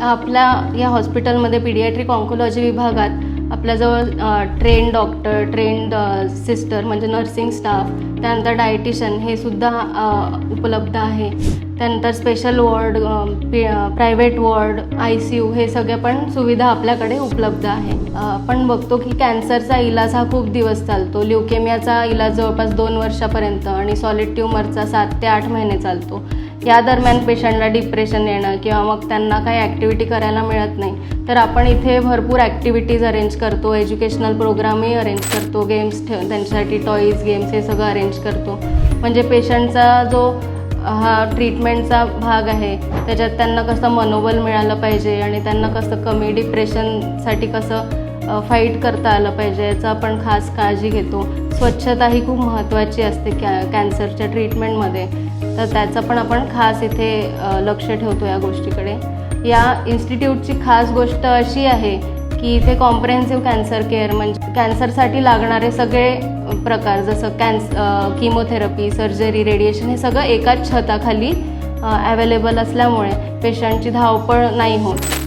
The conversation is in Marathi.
आपल्या या हॉस्पिटलमध्ये पिडियाट्रिक ऑन्कोलॉजी विभागात आपल्याजवळ ट्रेन डॉक्टर ट्रेंड सिस्टर म्हणजे नर्सिंग स्टाफ त्यानंतर डायटिशियन हे सुद्धा उपलब्ध आहे. त्यानंतर special ward private ward I C U हे सगळे पण सुविधा आपल्याकडे उपलब्ध आहे. आपण बघतो की कॅन्सरचा इलाज हा खूप दिवस चालतो. ल्युकेमियाचा इलाज जवळपास दोन वर्षापर्यंत आणि सॉलिड ट्युमरचा सात ते आठ महिने चालतो. या दरम्यान पेशंटला डिप्रेशन येणं किंवा मग त्यांना काही ॲक्टिव्हिटी करायला मिळत नाही. तर आपण इथे भरपूर ॲक्टिव्हिटीज अरेंज करतो. एज्युकेशनल प्रोग्रामही अरेंज करतो. गेम्स ठेव त्यांच्यासाठी टॉईज गेम्स हे सगळं अरेंज करतो. म्हणजे पेशंटचा जो हा ट्रीटमेंटचा भाग आहे त्याच्यात त्यांना कसं मनोबल मिळालं पाहिजे आणि त्यांना कसं कमी डिप्रेशनसाठी कसं फाईट करता आलं पाहिजे याचा आपण खास काळजी घेतो. स्वच्छता ही खूप महत्त्वाची असते कॅ कॅन्सरच्या ट्रीटमेंटमध्ये तर त्याचं पण आपण खास इथे लक्ष ठेवतो या गोष्टीकडे. या इन्स्टिट्यूटची खास गोष्ट अशी आहे की इथे कॉम्प्रेहेन्सिव्ह कॅन्सर केअर म्हणजे कॅन्सरसाठी लागणारे सगळे प्रकार जसं कॅन्स किमोथेरपी सर्जरी रेडिएशन हे सगळं एकाच छताखाली अवेलेबल असल्यामुळे पेशंटची धावपळ नाही होत.